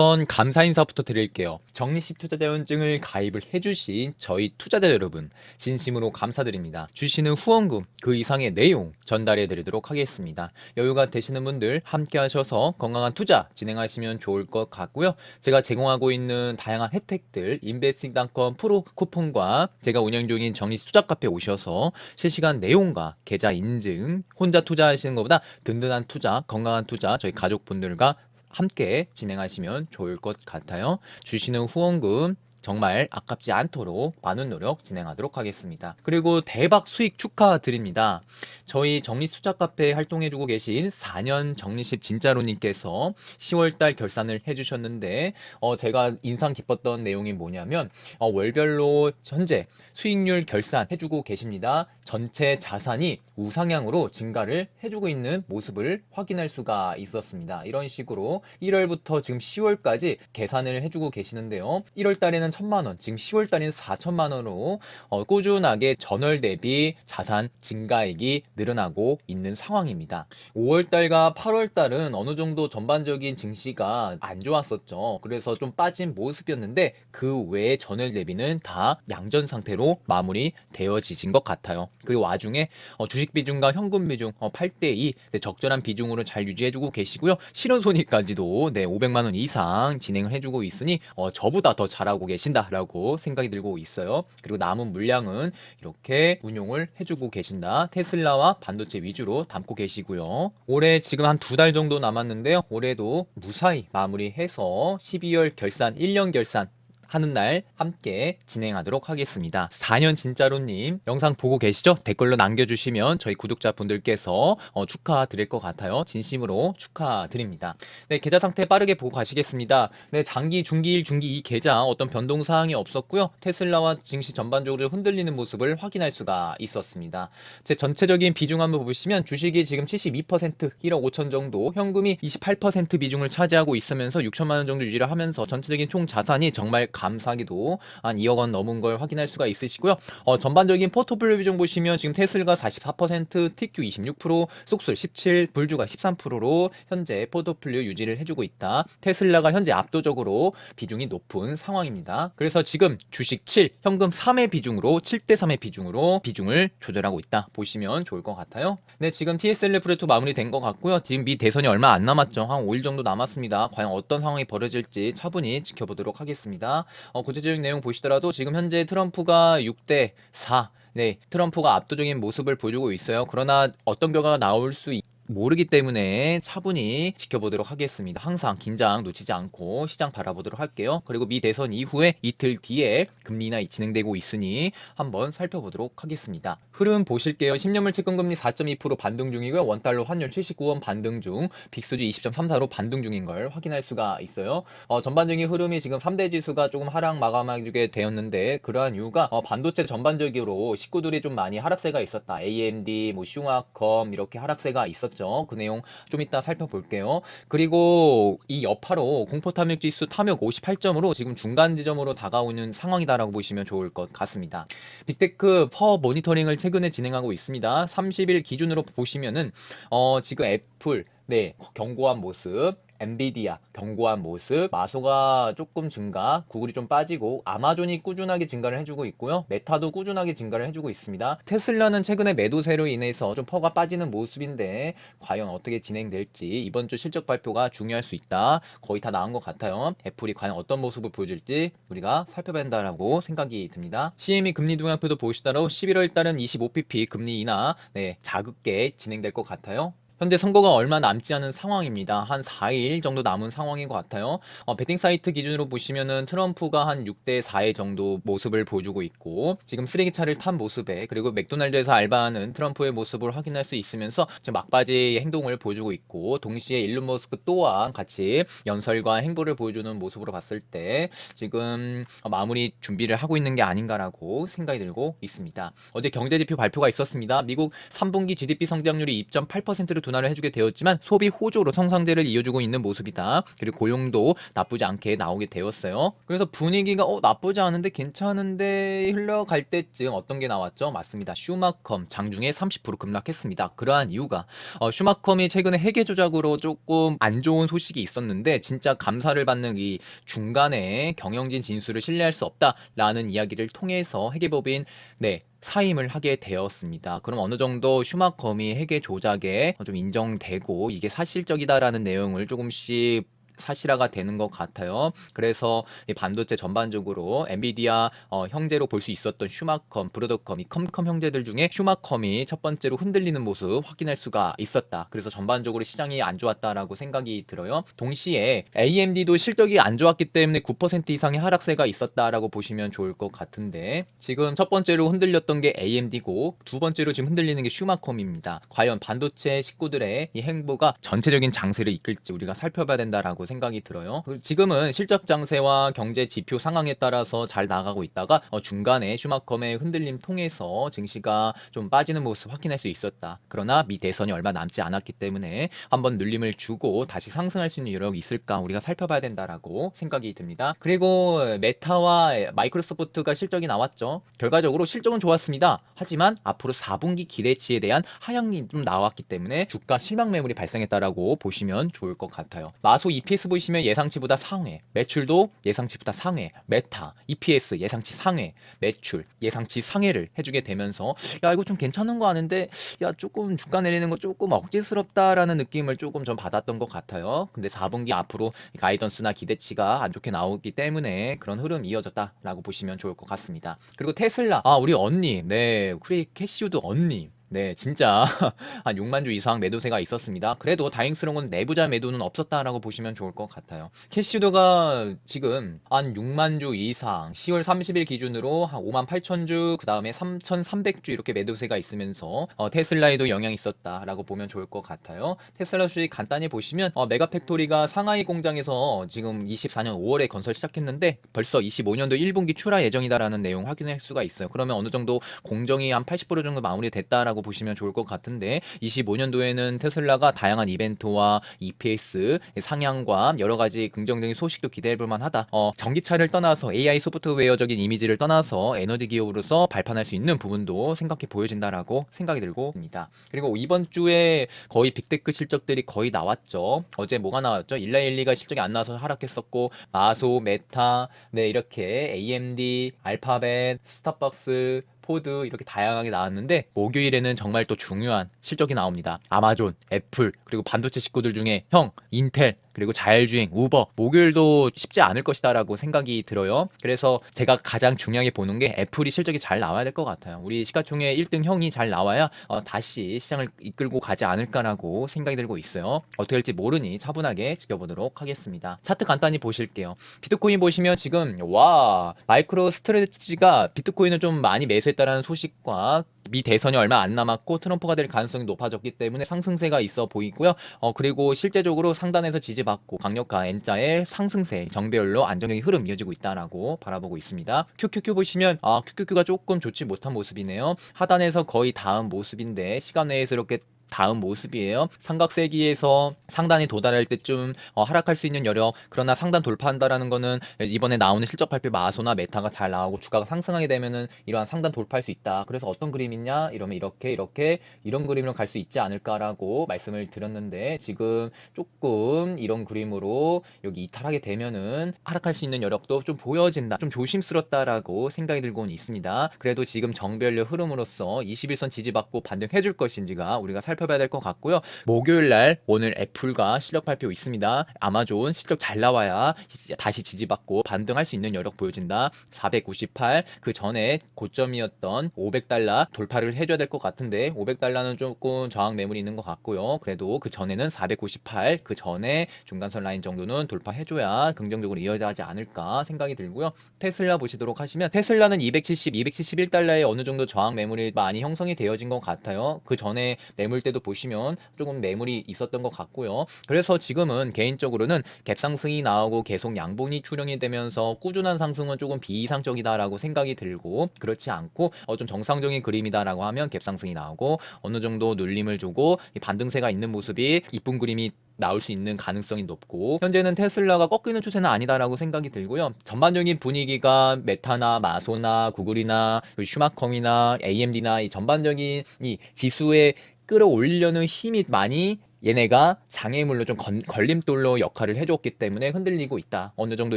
우선 감사 인사부터 드릴게요. 적립식 투자자연증을 가입을 해주신 저희 투자자 여러분 진심으로 감사드립니다. 주시는 후원금 그 이상의 내용 전달해 드리도록 하겠습니다. 여유가 되시는 분들 함께 하셔서 건강한 투자 진행하시면 좋을 것 같고요. 제가 제공하고 있는 다양한 혜택들 인베스팅닷컴 프로 쿠폰과 제가 운영 중인 적립식 투자 카페 오셔서 실시간 내용과 계좌 인증 혼자 투자하시는 것보다 든든한 투자 건강한 투자 저희 가족분들과 함께 진행하시면 좋을 것 같아요. 주시는 후원금 정말 아깝지 않도록 많은 노력 진행하도록 하겠습니다. 그리고 대박 수익 축하드립니다. 저희 정리수자 카페 활동해주고 계신 4년 정리십 진짜로님께서 10월달 결산을 해주셨는데 어, 제가 인상 깊었던 내용이 뭐냐면 어, 월별로 현재 수익률 결산 해주고 계십니다. 전체 자산이 우상향으로 증가를 해주고 있는 모습을 확인할 수가 있었습니다. 이런 식으로 1월부터 지금 10월까지 계산을 해주고 계시는데요. 1월 달에는 1000만 원, 지금 10월 달에는 4천만 원으로 어, 꾸준하게 전월 대비 자산 증가액이 늘어나고 있는 상황입니다. 5월 달과 8월 달은 어느 정도 전반적인 증시가 안 좋았었죠. 그래서 좀 빠진 모습이었는데 그 외의 전월 대비는 다 양전 상태로 마무리 되어지신 것 같아요. 그리고 와중에 어, 주식 비중과 현금 비중 어, 8대 2 네, 적절한 비중으로 잘 유지해주고 계시고요. 실현 손익까지도 네, 500만 원 이상 진행을 해주고 있으니 어, 저보다 더 잘하고 계신다라고 생각이 들고 있어요. 그리고 남은 물량은 이렇게 운용을 해주고 계신다. 테슬라와 반도체 위주로 담고 계시고요. 올해 지금 한 두 달 정도 남았는데요. 올해도 무사히 마무리해서 12월 결산, 1년 결산 하는 날 함께 진행하도록 하겠습니다. 4년 진짜로님 영상 보고 계시죠? 댓글로 남겨주시면 저희 구독자분들께서 어, 축하드릴 것 같아요. 진심으로 축하드립니다. 네, 계좌 상태 빠르게 보고 가시겠습니다. 네, 장기, 중기 1, 중기 2 계좌 어떤 변동 사항이 없었고요. 테슬라와 증시 전반적으로 흔들리는 모습을 확인할 수가 있었습니다. 제 전체적인 비중 한번 보시면 주식이 지금 72% 1억 5천 정도, 현금이 28% 비중을 차지하고 있으면서 6천만 원 정도 유지를 하면서 전체적인 총 자산이 정말 감사하기도 한 2억 원 넘은 걸 확인할 수가 있으시고요. 어, 전반적인 포트폴리오 비중 보시면 지금 테슬가 44%, TQ 26%, 쏙술 17, 불주가 13%로 현재 포트폴리오 유지를 해주고 있다. 테슬라가 현재 압도적으로 비중이 높은 상황입니다. 그래서 지금 주식 7, 현금 3의 비중으로 7대 3의 비중으로 비중을 조절하고 있다. 보시면 좋을 것 같아요. 네, 지금 TSL 프레토 마무리된 것 같고요. 지금 미 대선이 얼마 안 남았죠. 한 5일 정도 남았습니다. 과연 어떤 상황이 벌어질지 차분히 지켜보도록 하겠습니다. 어, 구체적인 내용 보시더라도 지금 현재 트럼프가 6대 4. 네, 트럼프가 압도적인 모습을 보여주고 있어요. 그러나 어떤 결과가 나올 수 있... 모르기 때문에 차분히 지켜보도록 하겠습니다. 항상 긴장 놓치지 않고 시장 바라보도록 할게요. 그리고 미 대선 이후에 이틀 뒤에 금리 인하이 진행되고 있으니 한번 살펴보도록 하겠습니다. 흐름 보실게요. 10년물 채권금리 4.2% 반등 중이고요. 원달러 환율 79원 반등 중, 빅수지 20.34로 반등 중인 걸 확인할 수가 있어요. 어, 전반적인 흐름이 지금 3대 지수가 조금 하락 마감하게 되었는데 그러한 이유가 어, 반도체 전반적으로 식구들이 좀 많이 하락세가 있었다. AMD, 뭐 슝화컴 이렇게 하락세가 있었죠. 그 내용 좀 이따 살펴볼게요. 그리고 이 여파로 공포 탐욕 지수 탐욕 58점으로 지금 중간 지점으로 다가오는 상황이다라고 보시면 좋을 것 같습니다. 빅테크 퍼 모니터링을 최근에 진행하고 있습니다. 30일 기준으로 보시면은 어 지금 애플 네, 견고한 모습, 엔비디아 견고한 모습, 마소가 조금 증가, 구글이 좀 빠지고 아마존이 꾸준하게 증가를 해주고 있고요. 메타도 꾸준하게 증가를 해주고 있습니다. 테슬라는 최근에 매도세로 인해서 좀 퍼가 빠지는 모습인데 과연 어떻게 진행될지 이번 주 실적 발표가 중요할 수 있다. 거의 다 나온 것 같아요. 애플이 과연 어떤 모습을 보여줄지 우리가 살펴본다라고 생각이 듭니다. CME 금리 동향표도 보시더라도 11월 달은 25pp 금리 인하 네, 자극게 진행될 것 같아요. 현재 선거가 얼마 남지 않은 상황입니다. 한 4일 정도 남은 상황인 것 같아요. 어, 베팅 사이트 기준으로 보시면은 트럼프가 한 6대 4의 정도 모습을 보여주고 있고 지금 쓰레기차를 탄 모습에 그리고 맥도날드에서 알바하는 트럼프의 모습을 확인할 수 있으면서 지금 막바지 행동을 보여주고 있고 동시에 일론 머스크 또한 같이 연설과 행보를 보여주는 모습으로 봤을 때 지금 마무리 준비를 하고 있는 게 아닌가라고 생각이 들고 있습니다. 어제 경제지표 발표가 있었습니다. 미국 3분기 GDP 성장률이 2.8%로 둔화를 해주게 되었지만 소비 호조로 성장세를 이어주고 있는 모습이다. 그리고 고용도 나쁘지 않게 나오게 되었어요. 그래서 분위기가 어 나쁘지 않은데 괜찮은데 흘러갈 때쯤 어떤 게 나왔죠? 맞습니다. 슈마컴 장중에 30% 급락했습니다. 그러한 이유가 어, 슈마컴이 최근에 회계 조작으로 조금 안 좋은 소식이 있었는데 진짜 감사를 받는 이 중간에 경영진 진술을 신뢰할 수 없다라는 이야기를 통해서 회계법인 네 사임을 하게 되었습니다. 그럼 어느 정도 슈마컴이 회계 조작에 좀 인정되고 이게 사실적이다라는 내용을 조금씩 사실화가 되는 것 같아요. 그래서 이 반도체 전반적으로 엔비디아 어, 형제로 볼 수 있었던 슈마컴, 브로드컴, 이 컴컴 형제들 중에 슈마컴이 첫 번째로 흔들리는 모습 확인할 수가 있었다. 그래서 전반적으로 시장이 안 좋았다라고 생각이 들어요. 동시에 AMD도 실적이 안 좋았기 때문에 9% 이상의 하락세가 있었다라고 보시면 좋을 것 같은데 지금 첫 번째로 흔들렸던 게 AMD고 두 번째로 지금 흔들리는 게 슈마컴입니다. 과연 반도체 식구들의 이 행보가 전체적인 장세를 이끌지 우리가 살펴봐야 된다라고 생각이 들어요. 지금은 실적 장세와 경제 지표 상황에 따라서 잘 나가고 있다가 어, 중간에 슈마컴의 흔들림 통해서 증시가 좀 빠지는 모습 확인할 수 있었다. 그러나 미 대선이 얼마 남지 않았기 때문에 한번 눌림을 주고 다시 상승할 수 있는 여력이 있을까 우리가 살펴봐야 된다라고 생각이 듭니다. 그리고 메타와 마이크로소프트가 실적이 나왔죠. 결과적으로 실적은 좋았습니다. 하지만 앞으로 4분기 기대치에 대한 하향이 좀 나왔기 때문에 주가 실망 매물이 발생했다라고 보시면 좋을 것 같아요. 마소 EPS 보시면 예상치보다 상회, 매출도 예상치보다 상회, 메타 EPS 예상치 상회, 매출 예상치 상회를 해주게 되면서 야 이거 좀 괜찮은 거 아는데 야 조금 주가 내리는 거 조금 억지스럽다라는 느낌을 조금 전 받았던 것 같아요. 근데 4분기 앞으로 가이던스나 기대치가 안 좋게 나오기 때문에 그런 흐름 이어졌다라고 보시면 좋을 것 같습니다. 그리고 테슬라 아 우리 언니 네 우리 캐시우드 언니 네, 진짜 한 6만 주 이상 매도세가 있었습니다. 그래도 다행스러운 건 내부자 매도는 없었다라고 보시면 좋을 것 같아요. 캐시도가 지금 한 6만 주 이상 10월 30일 기준으로 한 5만 8천 주, 그 다음에 3,300주 이렇게 매도세가 있으면서 어, 테슬라에도 영향이 있었다라고 보면 좋을 것 같아요. 테슬라 수익 간단히 보시면 어, 메가팩토리가 상하이 공장에서 지금 24년 5월에 건설 시작했는데 벌써 25년도 1분기 출하 예정이다라는 내용 확인할 수가 있어요. 그러면 어느 정도 공정이 한 80% 정도 마무리됐 다라고 보시면 좋을 것 같은데 25년도에는 테슬라가 다양한 이벤트와 EPS 상향과 여러 가지 긍정적인 소식도 기대해 볼 만하다. 어, 전기차를 떠나서 AI 소프트웨어적인 이미지를 떠나서 에너지 기업으로서 발판할 수 있는 부분도 생각해 보여진다라고 생각이 들고 있습니다. 그리고 이번 주에 거의 빅테크 실적들이 거의 나왔죠. 어제 뭐가 나왔죠? 일라일리가 실적이 안 나와서 하락했었고 마소, 메타, 네 이렇게 AMD, 알파벳, 스타벅스 포드 이렇게 다양하게 나왔는데 목요일에는 정말 또 중요한 실적이 나옵니다. 아마존, 애플 그리고 반도체 식구들 중에 형, 인텔 그리고 자율주행, 우버 목요일도 쉽지 않을 것이다라고 생각이 들어요. 그래서 제가 가장 중요하게 보는 게 애플이 실적이 잘 나와야 될 것 같아요. 우리 시가총액 1등 형이 잘 나와야 어, 다시 시장을 이끌고 가지 않을까라고 생각이 들고 있어요. 어떻게 될지 모르니 차분하게 지켜보도록 하겠습니다. 차트 간단히 보실게요. 비트코인 보시면 지금 와 마이크로 스트레치가 비트코인을 좀 많이 매수했다라는 소식과 미 대선이 얼마 안 남았고 트럼프가 될 가능성이 높아졌기 때문에 상승세가 있어 보이고요. 어 그리고 실제적으로 상단에서 지지받고 강력한 N자의 상승세 정배열로 안정적인 흐름 이어지고 있다라고 바라보고 있습니다. QQQ 보시면 아 QQQ가 조금 좋지 못한 모습이네요. 하단에서 거의 다음 모습인데 시간 내에서 이렇게 다음 모습이에요. 삼각세기에서 상단에 도달할 때쯤 어, 하락할 수 있는 여력 그러나 상단 돌파한다라는 거는 이번에 나오는 실적 발표 마소나 메타가 잘 나오고 주가가 상승하게 되면은 이러한 상단 돌파할 수 있다. 그래서 어떤 그림이냐 이러면 이렇게 이렇게 이런 그림으로 갈 수 있지 않을까라고 말씀을 드렸는데 지금 조금 이런 그림으로 여기 이탈하게 되면은 하락할 수 있는 여력도 좀 보여진다. 좀 조심스럽다라고 생각이 들고는 있습니다. 그래도 지금 정별력 흐름으로서 21선 지지받고 반등해 줄 것인지가 우리가 살펴 봐야 될 것 같고요. 목요일 날 오늘 애플과 실적 발표 있습니다. 아마존 실적 잘 나와야 다시 지지받고 반등할 수 있는 여력 보여진다. 498 그 전에 고점이었던 500달러 돌파를 해줘야 될 것 같은데 500달러는 조금 저항 매물이 있는 것 같고요. 그래도 그 전에는 498 그 전에 중간선 라인 정도는 돌파해줘야 긍정적으로 이어지지 않을까 생각이 들고요. 테슬라 보시도록 하시면 테슬라는 270, 271달러에 어느 정도 저항 매물이 많이 형성이 되어진 것 같아요. 그 전에 매물대 이 때도 보시면 조금 매물이 있었던 것 같고요. 그래서 지금은 개인적으로는 갭 상승이 나오고 계속 양봉이 출현이 되면서 꾸준한 상승은 조금 비이상적이다라고 생각이 들고 그렇지 않고 어, 좀 정상적인 그림이다라고 하면 갭 상승이 나오고 어느 정도 눌림을 주고 이 반등세가 있는 모습이 이쁜 그림이 나올 수 있는 가능성이 높고 현재는 테슬라가 꺾이는 추세는 아니다라고 생각이 들고요. 전반적인 분위기가 메타나 마소나 구글이나 슈마컴이나 AMD나 이 전반적인 이 지수에 끌어올리려는 힘이 많이 얘네가 장애물로 좀 건- 걸림돌로 역할을 해줬기 때문에 흔들리고 있다. 어느 정도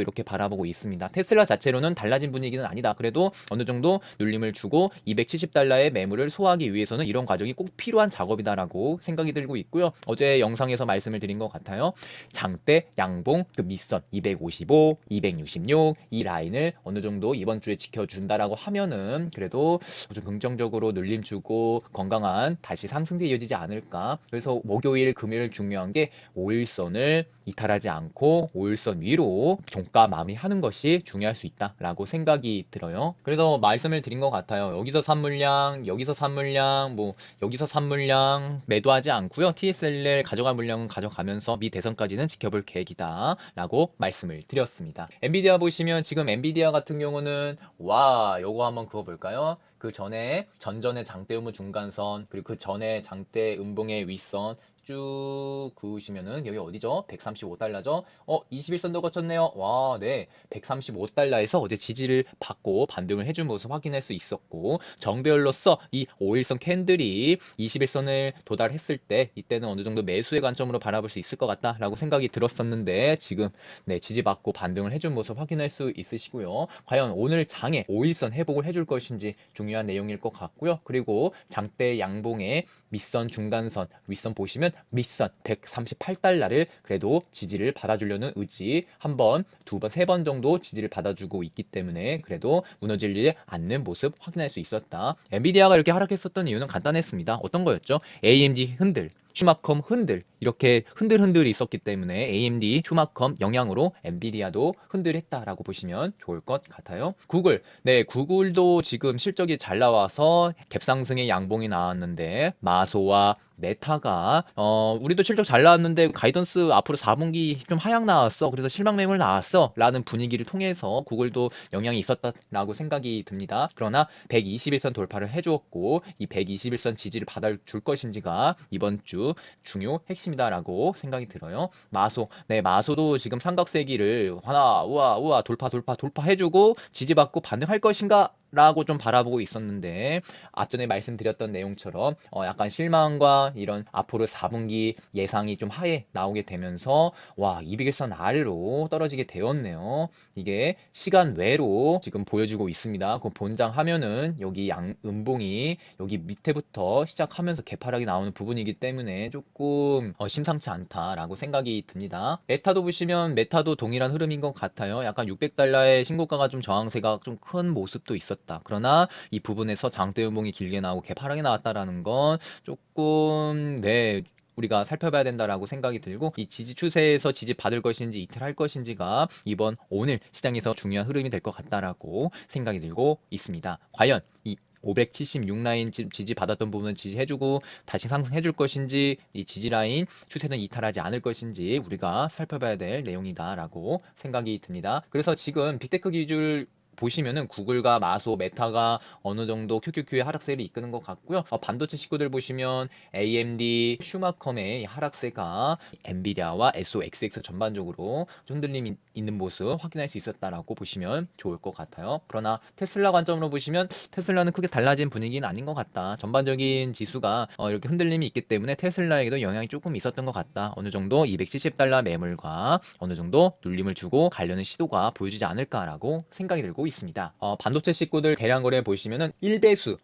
이렇게 바라보고 있습니다. 테슬라 자체로는 달라진 분위기는 아니다. 그래도 어느 정도 눌림을 주고 270달러의 매물을 소화하기 위해서는 이런 과정이 꼭 필요한 작업이다라고 생각이 들고 있고요. 어제 영상에서 말씀을 드린 것 같아요. 장대, 양봉, 그 밑선 255, 266 이 라인을 어느 정도 이번 주에 지켜준다라고 하면은 그래도 좀 긍정적으로 눌림 주고 건강한 다시 상승세 이어지지 않을까. 그래서 목요일, 금요일 중요한 게 5일선을 이탈하지 않고 5일선 위로 종가 마무리하는 것이 중요할 수 있다라고 생각이 들어요. 그래서 말씀을 드린 것 같아요. 여기서 산물량, 여기서 산물량, 뭐 여기서 산물량 매도하지 않고요. TSL을 가져갈 물량은 가져가면서 미 대선까지는 지켜볼 계획이다라고 말씀을 드렸습니다. 엔비디아 보시면 지금 엔비디아 같은 경우는 와, 요거 한번 그어 볼까요? 그 전에 전전의 장대 음무 중간선 그리고 그 전에 장대 음봉의 윗선 쭉 그으시면은 여기 어디죠? 135달러죠? 어, 21선도 거쳤네요. 와, 네. 135달러에서 어제 지지를 받고 반등을 해준 모습 확인할 수 있었고 정배열로서 이 5일선 캔들이 21선을 도달했을 때 이때는 어느 정도 매수의 관점으로 바라볼 수 있을 것 같다라고 생각이 들었었는데 지금 네, 지지받고 반등을 해준 모습 확인할 수 있으시고요. 과연 오늘 장에 5일선 회복을 해줄 것인지 중요한 내용일 것 같고요. 그리고 장대 양봉의 밑선, 중간선, 윗선 보시면 밑선 138달러를 그래도 지지를 받아주려는 의지 한 번, 두 번, 세 번 정도 지지를 받아주고 있기 때문에 그래도 무너지지 않는 모습 확인할 수 있었다. 엔비디아가 이렇게 하락했었던 이유는 간단했습니다. 어떤 거였죠? AMD 흔들, 슈마컴 흔들. 이렇게 흔들흔들이 있었기 때문에 AMD, 슈마컴 영향으로 엔비디아도 흔들했다라고 보시면 좋을 것 같아요. 구글, 네 구글도 지금 실적이 잘 나와서 갭상승의 양봉이 나왔는데 마소와 메타가 어 우리도 실적 잘 나왔는데 가이던스 앞으로 4분기 좀 하향 나왔어. 그래서 실망 매물 나왔어. 라는 분위기를 통해서 구글도 영향이 있었다라고 생각이 듭니다. 그러나 121선 돌파를 해주었고 이 121선 지지를 받아줄 것인지가 이번 주 중요 핵심이다라고 생각이 들어요. 마소 네 마소도 지금 삼각세기를 하나 우와 우와 돌파 돌파 돌파해주고 지지받고 반등할 것인가 라고 좀 바라보고 있었는데 앞전에 말씀드렸던 내용처럼 어 약간 실망과 이런 앞으로 4분기 예상이 좀 하에 나오게 되면서 와 200일선 아래로 떨어지게 되었네요. 이게 시간 외로 지금 보여주고 있습니다. 그 본장 하면은 여기 양 음봉이 여기 밑에부터 시작하면서 개파락이 나오는 부분이기 때문에 조금 어, 심상치 않다라고 생각이 듭니다. 메타도 보시면 메타도 동일한 흐름인 것 같아요. 약간 600달러의 신고가가 좀 저항세가 좀 큰 모습도 있었 다. 그러나 이 부분에서 장대 음봉이 길게 나오고 개파락이 나왔다라는 건 조금 네 우리가 살펴봐야 된다라고 생각이 들고 이 지지 추세에서 지지 받을 것인지 이탈할 것인지가 이번 오늘 시장에서 중요한 흐름이 될 것 같다라고 생각이 들고 있습니다. 과연 이 576 라인 지- 지지 받았던 부분은 지지해주고 다시 상승해줄 것인지 이 지지 라인 추세는 이탈하지 않을 것인지 우리가 살펴봐야 될 내용이다라고 생각이 듭니다. 그래서 지금 빅테크 기술 보시면은 구글과 마소, 메타가 어느 정도 QQQ의 하락세를 이끄는 것 같고요. 어, 반도체 식구들 보시면 AMD, 슈마컴의 이 하락세가 엔비디아와 SOXX 전반적으로 좀 흔들림 있는 모습 확인할 수 있었다라고 보시면 좋을 것 같아요. 그러나 테슬라 관점으로 보시면 테슬라는 크게 달라진 분위기는 아닌 것 같다. 전반적인 지수가 어, 이렇게 흔들림이 있기 때문에 테슬라에게도 영향이 조금 있었던 것 같다. 어느 정도 270달러 매물과 어느 정도 눌림을 주고 가려는 시도가 보여지지 않을까라고 생각이 들고 있습니다. 어, 반도체 식구들 대량 거래 보시면은 1배수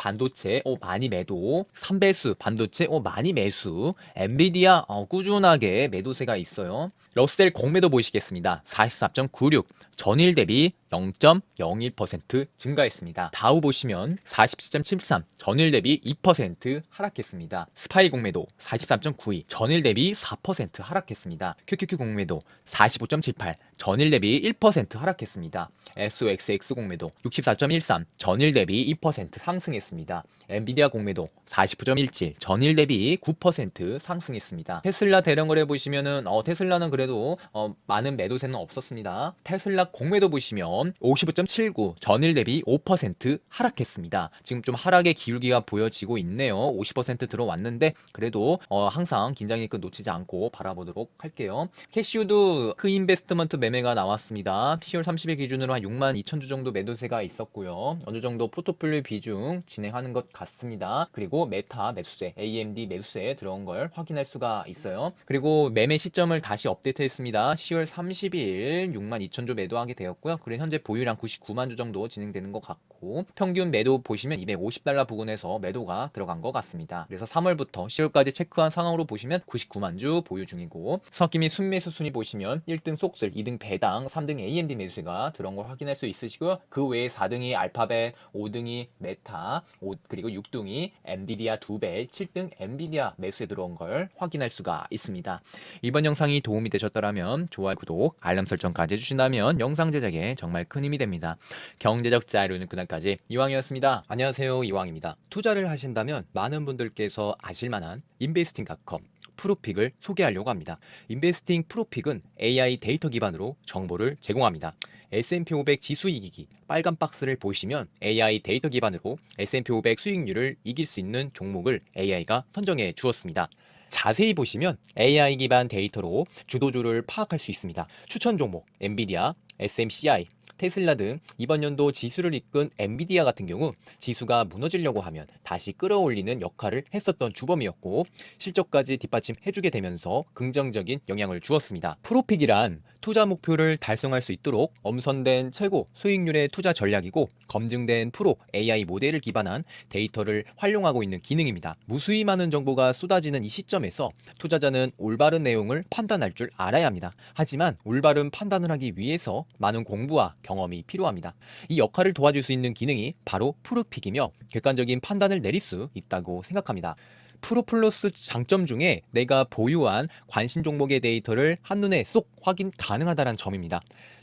반도체 오 많이 매도 3배수 반도체 오 많이 매수 엔비디아 어, 꾸준하게 매도세가 있어요 러셀 공매도 보시겠습니다. 44.96 전일 대비 0.01% 증가했습니다. 다우 보시면 47.73 전일 대비 2% 하락했습니다. 스파이 공매도 43.92 전일 대비 4% 하락했습니다. QQQ 공매도 45.78 전일 대비 1% 하락했습니다. SOXX 공매도 64.13 전일 대비 2% 상승했습니다. 엔비디아 공매도 49.17 전일 대비 9% 상승했습니다. 테슬라 대량거래 보시면은 어, 테슬라는 그래 도 어, 많은 매도세는 없었습니다. 테슬라 공매도 보시면 55.79 전일 대비 5% 하락했습니다. 지금 좀 하락의 기울기가 보여지고 있네요. 50% 들어왔는데 그래도 어, 항상 긴장의 끈 놓치지 않고 바라보도록 할게요. 캐시우드 크 인베스트먼트 매매가 나왔습니다. 10월 30일 기준으로 한 6만 2천 주 정도 매도세가 있었고요. 어느 정도 포트폴리오 비중 진행하는 것 같습니다. 그리고 메타 매수세, AMD 매수세 들어온 걸 확인할 수가 있어요. 그리고 매매 시점을 다시 업데이트 했습니다. 10월 30일 6만 2천 주 매도하게 되었고요. 그리고 현재 보유량 99만 주 정도 진행되는 것 같고 평균 매도 보시면 250달러 부근에서 매도가 들어간 것 같습니다. 그래서 3월부터 10월까지 체크한 상황으로 보시면 99만 주 보유 중이고 및 순매수 순위 보시면 1등 속슬, 2등 배당, 3등 AMD 매수세가 들어온 걸 확인할 수 있으시고요. 그 외에 4등이 알파벳, 5등이 메타, 5, 그리고 6등이 엔비디아 2배, 7등 엔비디아 매수에 들어온 걸 확인할 수가 있습니다. 이번 영상이 도움이 되셨 더라면 좋아요, 구독, 알람 설정까지 해주신다면 영상 제작에 정말 큰 힘이 됩니다. 경제적 자유는 그날까지 이왕이었습니다. 안녕하세요, 이왕입니다. 투자를 하신다면 많은 분들께서 아실만한 인베스팅닷컴 프로픽을 소개하려고 합니다. 인베스팅 프로픽은 AI 데이터 기반으로 정보를 제공합니다. S&P 500 지수 이기기 빨간 박스를 보시면 AI 데이터 기반으로 S&P 500 수익률을 이길 수 있는 종목을 AI가 선정해 주었습니다. 자세히 보시면 AI 기반 데이터로 주도주를 파악할 수 있습니다. 추천 종목 엔비디아, SMCI, 테슬라 등 이번 연도 지수를 이끈 엔비디아 같은 경우 지수가 무너지려고 하면 다시 끌어올리는 역할을 했었던 주범이었고 실적까지 뒷받침해주게 되면서 긍정적인 영향을 주었습니다. 프로픽이란 투자 목표를 달성할 수 있도록 엄선된 최고 수익률의 투자 전략이고 검증된 프로 AI 모델을 기반한 데이터를 활용하고 있는 기능입니다. 무수히 많은 정보가 쏟아지는 이 시점에서 투자자는 올바른 내용을 판단할 줄 알아야 합니다. 하지만 올바른 판단을 하기 위해서 많은 공부와 경험이 필요합니다. 이 역할을 도와줄 수 있는 기능이 바로 프로픽이며 객관적인 판단을 내릴 수 있다고 생각합니다. 프로플러스 장점 중에 내가 보유한 관심 종목의 데이터를 한눈에 쏙 확인 가능하다는 점입니다.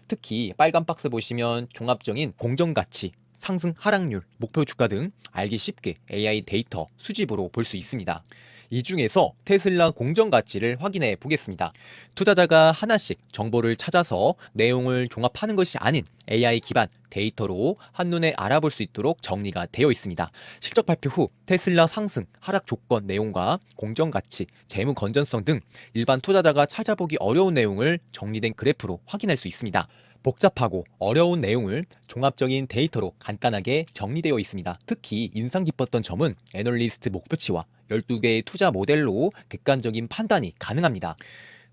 특히 빨간 박스 보시면 종합적인 공정가치, 상승 하락률, 목표 주가 등 알기 쉽게 AI 데이터 수집으로 볼 수 있습니다. 이 중에서 테슬라 공정 가치를 확인해 보겠습니다. 투자자가 하나씩 정보를 찾아서 내용을 종합하는 것이 아닌 AI 기반 데이터로 한눈에 알아볼 수 있도록 정리가 되어 있습니다. 실적 발표 후 테슬라 상승, 하락 조건 내용과 공정 가치, 재무 건전성 등 일반 투자자가 찾아보기 어려운 내용을 정리된 그래프로 확인할 수 있습니다. 복잡하고 어려운 내용을 종합적인 데이터로 간단하게 정리되어 있습니다. 특히 인상 깊었던 점은 애널리스트 목표치와 12개의 투자 모델로 객관적인 판단이 가능합니다.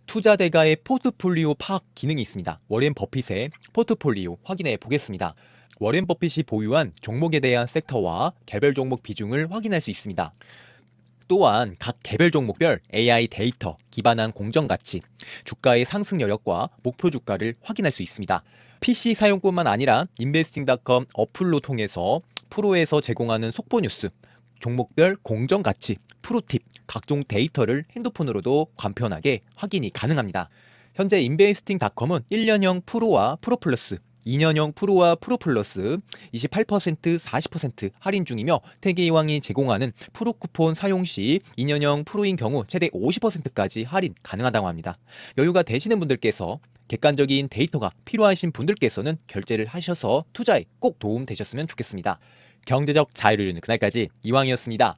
투자 대가의 포트폴리오 파악 기능이 있습니다. 워렌 버핏의 포트폴리오 확인해 보겠습니다. 워렌 버핏이 보유한 종목에 대한 섹터와 개별 종목 비중을 확인할 수 있습니다. 또한 각 개별 종목별 AI 데이터 기반한 공정 가치, 주가의 상승 여력과 목표 주가를 확인할 수 있습니다. PC 사용뿐만 아니라 인베스팅닷컴 어플로 통해서 프로에서 제공하는 속보 뉴스, 종목별 공정 가치, 프로팁, 각종 데이터를 핸드폰으로도 간편하게 확인이 가능합니다. 현재 인베스팅닷컴은 1년형 프로와 프로 플러스 2년형 프로와 프로 플러스 28% 40% 할인 중이며 태계 이왕이 제공하는 프로 쿠폰 사용 시 2년형 프로인 경우 최대 50%까지 할인 가능하다고 합니다. 여유가 되시는 분들께서 객관적인 데이터가 필요하신 분들께서는 결제를 하셔서 투자에 꼭 도움 되셨으면 좋겠습니다. 경제적 자유를 이루는 그날까지 이왕이었습니다.